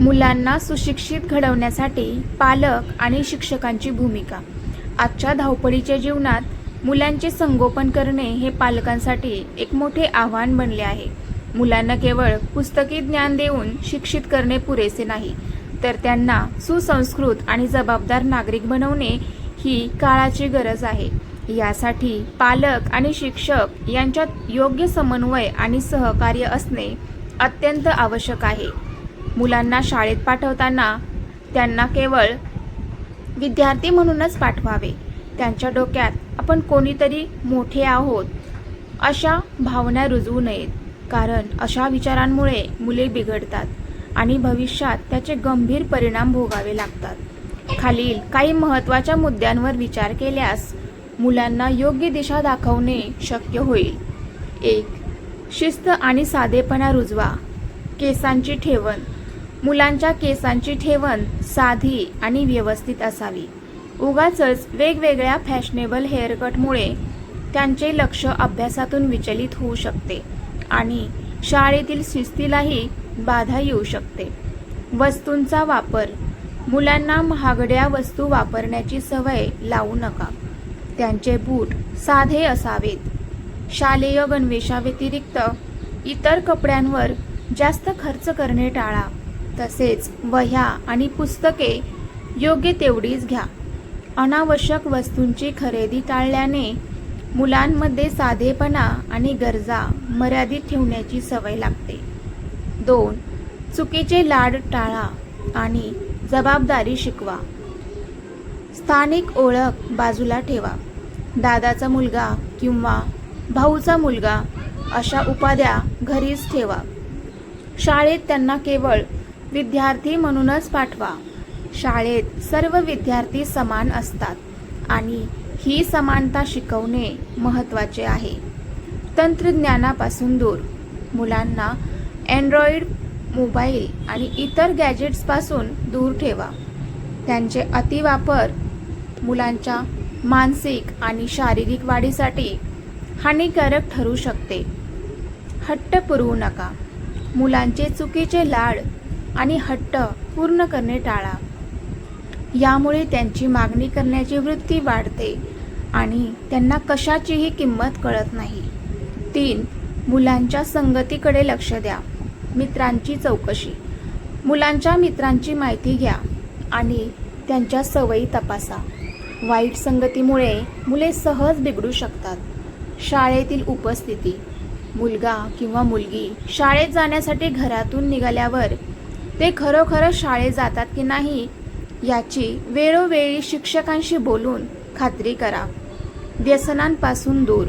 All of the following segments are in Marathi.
मुलांना सुशिक्षित घडवण्यासाठी पालक आणि शिक्षकांची भूमिका. आजच्या धावपळीच्या जीवनात मुलांचे संगोपन करणे हे पालकांसाठी एक मोठे आव्हान बनले आहे. मुलांना केवळ पुस्तकी ज्ञान देऊन शिक्षित करणे पुरेसे नाही तर त्यांना सुसंस्कृत आणि जबाबदार नागरिक बनवणे ही काळाची गरज आहे. यासाठी पालक आणि शिक्षक यांच्यात योग्य समन्वय आणि सहकार्य असणे अत्यंत आवश्यक आहे. मुलांना शाळेत पाठवताना त्यांना केवळ विद्यार्थी म्हणूनच पाठवावे. त्यांच्या डोक्यात आपण कोणीतरी मोठे आहोत अशा भावना रुजवू नयेत. कारण अशा विचारांमुळे मुले बिघडतात आणि भविष्यात त्याचे गंभीर परिणाम भोगावे लागतात. खालील काही महत्त्वाच्या मुद्द्यांवर विचार केल्यास मुलांना योग्य दिशा दाखवणे शक्य होईल. एक शिस्त आणि साधेपणा रुजवा. केसांची ठेवण. मुलांच्या केसांची ठेवण साधी आणि व्यवस्थित असावी. उगाच वेगवेगळ्या फॅशनेबल हेअरकटमुळे त्यांचे लक्ष अभ्यासातून विचलित होऊ शकते आणि शाळेतील शिस्तीलाही बाधा येऊ शकते. वस्तूंचा वापर मुलांना महागड्या वस्तू वापरण्याची सवय लावू नका. त्यांचे बूट साधे असावेत. शालेय गणवेशाव्यतिरिक्त इतर कपड्यांवर जास्त खर्च करणे टाळा. तसेच वह्या आणि पुस्तके योग्य तेवढीच घ्या. अनावश्यक वस्तूंची खरेदी टाळल्याने मुलांमध्ये साधेपणा आणि गरजा मर्यादित ठेवण्याची सवय लागते. दोन चुकीचे लाड टाळा आणि जबाबदारी शिकवा. स्थानिक ओळख बाजूला ठेवा. दादाचा मुलगा किंवा भाऊचा मुलगा अशा उपाध्या घरीच ठेवा. शाळेत त्यांना केवळ विद्यार्थी म्हणूनच पाठवा. शाळेत सर्व विद्यार्थी समान असतात आणि ही समानता शिकवणे महत्त्वाचे आहे. तंत्रज्ञानापासून दूर. मुलांना अँड्रॉइड मोबाईल आणि इतर गॅजेट्सपासून दूर ठेवा. त्यांचे अतिवापर मुलांच्या मानसिक आणि शारीरिक वाढीसाठी हानिकारक ठरू शकते. हट्ट पुरवू नका. मुलांचे चुकीचे लाड आणि हट्ट पूर्ण करणे टाळा. यामुळे त्यांची मागणी करण्याची वृत्ती वाढते आणि त्यांना कशाचीही किंमत कळत नाही. तीन मुलांच्या संगतीकडे लक्ष द्या. मित्रांची चौकशी. मुलांच्या मित्रांची माहिती घ्या आणि त्यांच्या सवयी तपासा. वाईट संगतीमुळे मुले सहज बिघडू शकतात. शाळेतील उपस्थिती. मुलगा किंवा मुलगी शाळेत जाण्यासाठी घरातून निघाल्यावर ते खरोखरच शाळेत जातात की नाही याची वेळोवेळी शिक्षकांशी बोलून खात्री करा. व्यसनांपासून दूर.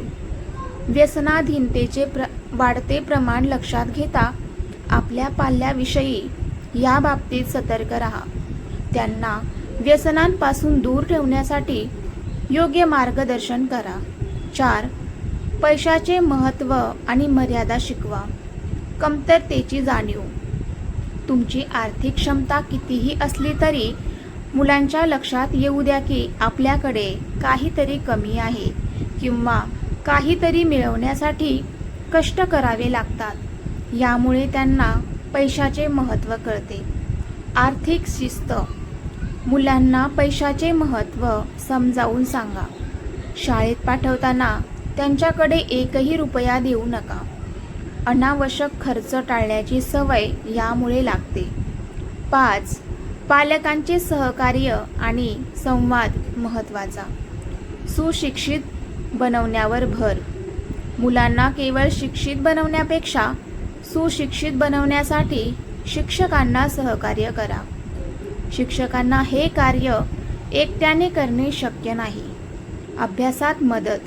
व्यसनाधीनतेचे प्र वाढते प्रमाण लक्षात घेता आपल्या पाल्याविषयी या बाबतीत सतर्क राहा. त्यांना व्यसनांपासून दूर ठेवण्यासाठी योग्य मार्गदर्शन करा. चार पैशाचे महत्त्व आणि मर्यादा शिकवा. कमतरतेची जाणीव. तुमची आर्थिक क्षमता कितीही असली तरी मुलांच्या लक्षात येऊ द्या की आपल्याकडे काहीतरी कमी आहे किंवा काहीतरी मिळवण्यासाठी कष्ट करावे लागतात. यामुळे त्यांना पैशाचे महत्त्व कळते. आर्थिक शिस्त. मुलांना पैशाचे महत्त्व समजावून सांगा. शाळेत पाठवताना त्यांच्याकडे एकही रुपया देऊ नका. अनावश्यक खर्च टाळण्याची सवय यामुळे लागते. पाच पालकांचे सहकार्य आणि संवाद महत्त्वाचा. सुशिक्षित बनवण्यावर भर. मुलांना केवळ शिक्षित बनवण्यापेक्षा सुशिक्षित बनवण्यासाठी शिक्षकांना सहकार्य करा. शिक्षकांना हे कार्य एकट्याने करणे शक्य नाही. अभ्यासात मदत.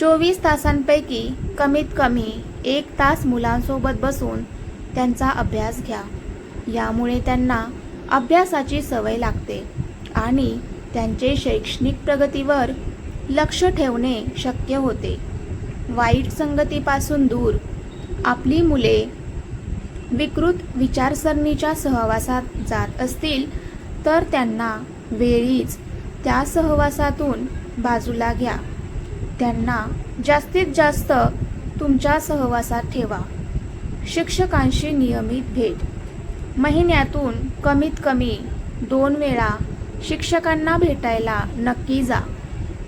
चोवीस तासांपैकी कमीत कमी एक तास मुलांसोबत बसून त्यांचा अभ्यास घ्या. यामुळे त्यांना अभ्यासाची सवय लागते आणि त्यांचे शैक्षणिक प्रगतीवर लक्ष ठेवणे शक्य होते. वाईट संगतीपासून दूर. आपली मुले विकृत विचारसरणीच्या सहवासात जात असतील तर त्यांना वेळीच त्या सहवासातून बाजूला घ्या. त्यांना जास्तीत जास्त तुमच्या सहवासात ठेवा. शिक्षकांशी नियमित भेट. महिन्यातून कमीत कमी दोन वेळा शिक्षकांना भेटायला नक्की जा.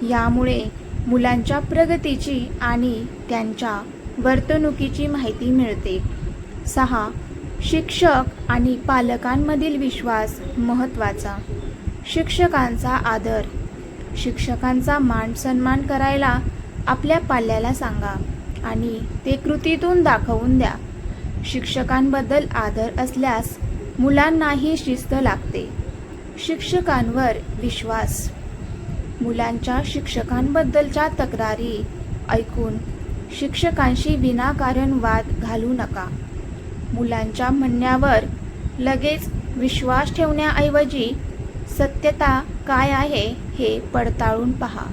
यामुळे मुलांच्या प्रगतीची आणि त्यांच्या वर्तणुकीची माहिती मिळते. सहा शिक्षक आणि पालकांमधील विश्वास महत्त्वाचा. शिक्षकांचा आदर. शिक्षकांचा मान सन्मान करायला आपल्या पाल्याला सांगा. आणि ते कृतीतून दाखवून द्या. शिक्षकांबद्दल आदर असल्यास मुलांनाही शिस्त लागते. शिक्षकांवर विश्वास. मुलांच्या शिक्षकांबद्दलच्या तक्रारी ऐकून शिक्षकांशी विनाकारण वाद घालू नका. मुलांच्या म्हणण्यावर लगेच विश्वास ठेवण्याऐवजी सत्यता काय आहे हे पडताळून पहा.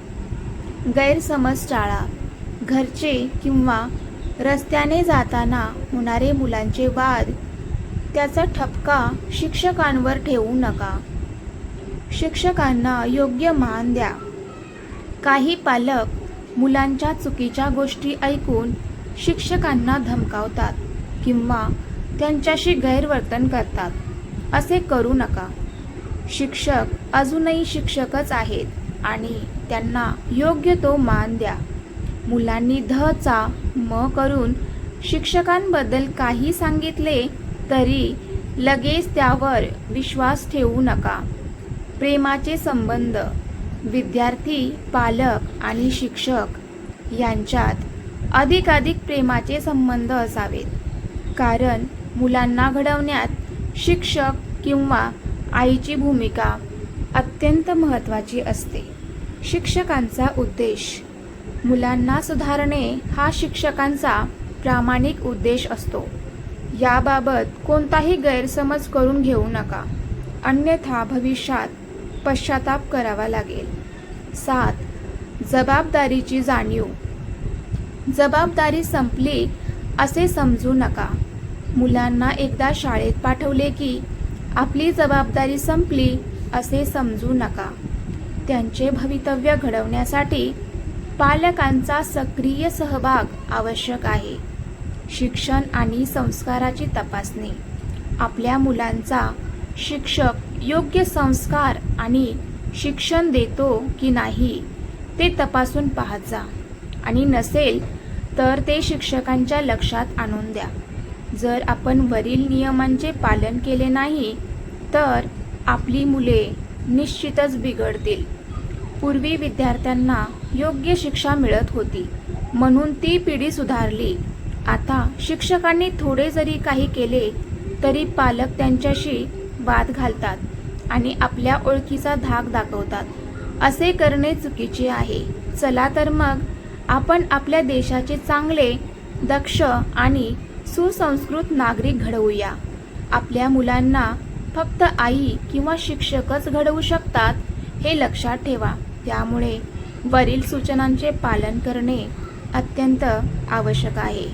गैरसमज टाळा. घरचे किंवा रस्त्याने जाताना होणारे मुलांचे वाद त्याचा ठपका शिक्षकांवर ठेवू नका. शिक्षकांना योग्य मान द्या. काही पालक मुलांच्या चुकीच्या गोष्टी ऐकून शिक्षकांना धमकावतात किंवा त्यांच्याशी गैरवर्तन करतात असे करू नका. शिक्षक अजूनही शिक्षकच आहेत आणि त्यांना योग्य तो मान द्या. मुलांनी ध चा म करून शिक्षकांबद्दल काही सांगितले तरी लगेच त्यावर विश्वास ठेवू नका. प्रेमाचे संबंध विद्यार्थी पालक आणि शिक्षक यांच्यात अधिकाधिक प्रेमाचे संबंध असावेत. कारण मुलांना घडवण्यात शिक्षक किंवा आईची भूमिका अत्यंत महत्त्वाची असते. शिक्षकांचा उद्देश मुलांना सुधारणे हा शिक्षकांचा प्रामाणिक उद्देश असतो. याबाबत कोणताही गैरसमज करून घेऊ नका. अन्यथा भविष्यात पश्चाताप करावा लागेल. सात जबाबदारीची जाणीव. जबाबदारी संपली असे समजू नका. मुलांना एकदा शाळेत पाठवले की आपली जबाबदारी संपली असे समजू नका. त्यांचे भवितव्य घडवण्यासाठी पालकांचा सक्रिय सहभाग आवश्यक आहे. शिक्षण आणि संस्काराची तपासणी. आपल्या मुलांचा शिक्षक योग्य संस्कार आणि शिक्षण देतो की नाही ते तपासून पाहत जा. आणि नसेल तर ते शिक्षकांच्या लक्षात आणून द्या. जर आपण वरील नियमांचे पालन केले नाही तर आपली मुले निश्चितच बिघडतील. पूर्वी विद्यार्थ्यांना योग्य शिक्षा मिळत होती. म्हणून ती पिढी सुधारली. आता शिक्षकांनी थोडे जरी काही केले तरी पालक त्यांच्याशी वाद घालतात आणि आपल्या ओळखीचा धाक दाखवतात. असे करणे चुकीचे आहे. चला तर मग आपण आपल्या देशाचे चांगले दक्ष आणि सुसंस्कृत नागरिक घडवूया. आपल्या मुलांना फक्त आई किंवा शिक्षकच घडवू शकतात हे लक्षात ठेवा. त्यामुळे वरील सूचनांचे पालन करणे अत्यंत आवश्यक आहे.